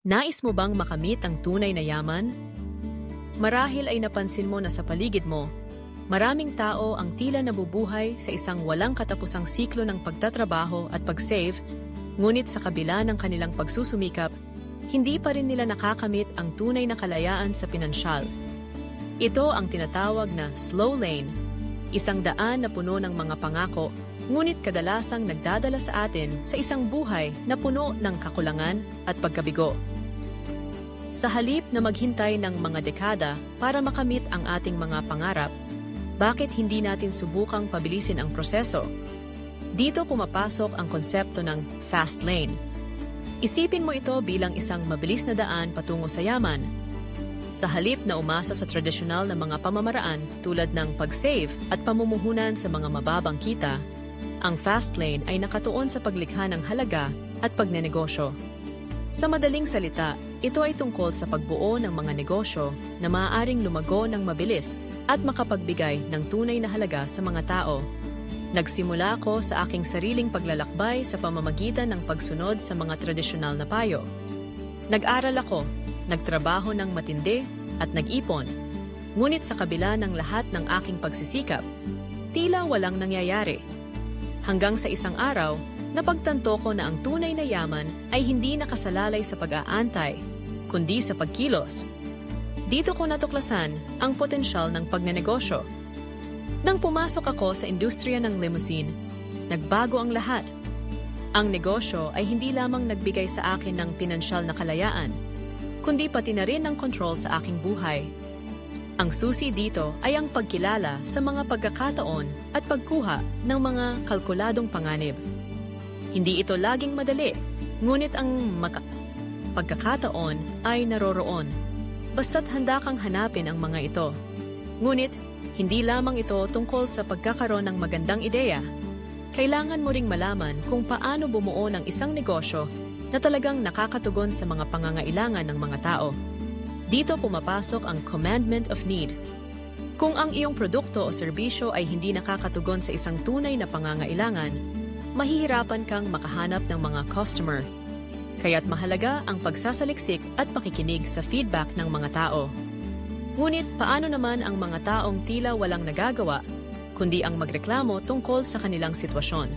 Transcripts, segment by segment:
Nais mo bang makamit ang tunay na yaman? Marahil ay napansin mo na sa paligid mo, maraming tao ang tila nabubuhay sa isang walang katapusang siklo ng pagtatrabaho at pag-save, ngunit sa kabila ng kanilang pagsusumikap, hindi pa rin nila nakakamit ang tunay na kalayaan sa pinansyal. Ito ang tinatawag na slow lane, isang daan na puno ng mga pangako, ngunit kadalasang nagdadala sa atin sa isang buhay na puno ng kakulangan at pagkabigo. Sa halip na maghintay ng mga dekada para makamit ang ating mga pangarap, bakit hindi natin subukang pabilisin ang proseso? Dito pumapasok ang konsepto ng fast lane. Isipin mo ito bilang isang mabilis na daan patungo sa yaman. Sa halip na umasa sa tradisyonal na mga pamamaraan tulad ng pag-save at pamumuhunan sa mga mababang kita, ang fast lane ay nakatuon sa paglikha ng halaga at pagnenegosyo. Sa madaling salita, ito ay tungkol sa pagbuo ng mga negosyo na maaaring lumago ng mabilis at makapagbigay ng tunay na halaga sa mga tao. Nagsimula ako sa aking sariling paglalakbay sa pamamagitan ng pagsunod sa mga tradisyonal na payo. Nag-aral ako, nagtrabaho ng matindi at nag-ipon. Ngunit sa kabila ng lahat ng aking pagsisikap, tila walang nangyayari. Hanggang sa isang araw, napagtanto ko na ang tunay na yaman ay hindi nakasalalay sa pag-aantay, kundi sa pagkilos. Dito ko natuklasan ang potensyal ng pagnenegosyo. Nang pumasok ako sa industriya ng limousine, nagbago ang lahat. Ang negosyo ay hindi lamang nagbigay sa akin ng pinansyal na kalayaan, kundi pati na rin ng control sa aking buhay. Ang susi dito ay ang pagkilala sa mga pagkakataon at pagkuha ng mga kalkuladong panganib. Hindi ito laging madali, ngunit ang maka- pagkakataon ay naroroon. Basta't handa kang hanapin ang mga ito. Ngunit, hindi lamang ito tungkol sa pagkakaroon ng magandang ideya. Kailangan mo ring malaman kung paano bumuo ng isang negosyo na talagang nakakatugon sa mga pangangailangan ng mga tao. Dito pumapasok ang commandment of need. Kung ang iyong produkto o serbisyo ay hindi nakakatugon sa isang tunay na pangangailangan, mahihirapan kang makahanap ng mga customer. Kaya't mahalaga ang pagsasaliksik at pakikinig sa feedback ng mga tao. Ngunit paano naman ang mga taong tila walang nagagawa, kundi ang magreklamo tungkol sa kanilang sitwasyon?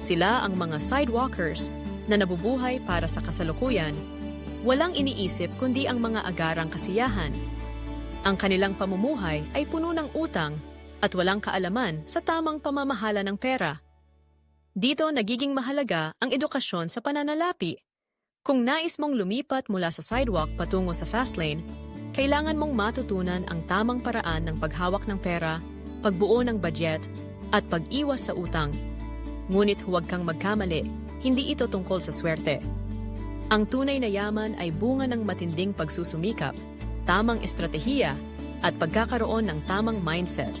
Sila ang mga sidewalkers na nabubuhay para sa kasalukuyan, walang iniisip kundi ang mga agarang kasiyahan. Ang kanilang pamumuhay ay puno ng utang at walang kaalaman sa tamang pamamahala ng pera. Dito nagiging mahalaga ang edukasyon sa pananalapi. Kung nais mong lumipat mula sa sidewalk patungo sa fast lane, kailangan mong matutunan ang tamang paraan ng paghawak ng pera, pagbuo ng budget, at pag-iwas sa utang. Ngunit huwag kang magkamali, hindi ito tungkol sa swerte. Ang tunay na yaman ay bunga ng matinding pagsusumikap, tamang estratehiya, at pagkakaroon ng tamang mindset.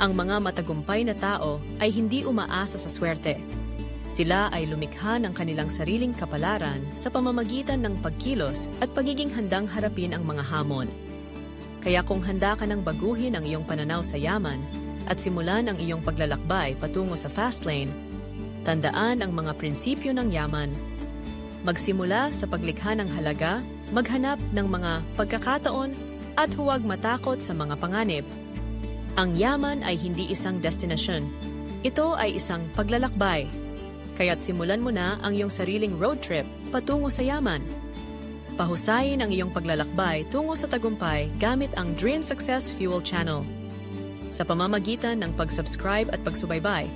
Ang mga matagumpay na tao ay hindi umaasa sa swerte. Sila ay lumikha ng kanilang sariling kapalaran sa pamamagitan ng pagkilos at pagiging handang harapin ang mga hamon. Kaya kung handa ka ng baguhin ang iyong pananaw sa yaman at simulan ang iyong paglalakbay patungo sa fast lane, tandaan ang mga prinsipyo ng yaman. Magsimula sa paglikha ng halaga, maghanap ng mga pagkakataon at huwag matakot sa mga panganib. Ang yaman ay hindi isang destinasyon. Ito ay isang paglalakbay. Kaya't simulan mo na ang iyong sariling road trip patungo sa yaman. Pahusayin ang iyong paglalakbay tungo sa tagumpay gamit ang Dream Success Fuel Channel. Sa pamamagitan ng pag-subscribe at pagsubaybay,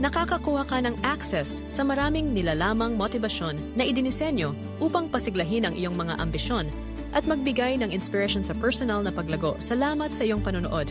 nakakakuha ka ng access sa maraming nilalamang motibasyon na idinisenyo upang pasiglahin ang iyong mga ambisyon at magbigay ng inspiration sa personal na paglago. Salamat sa iyong panonood.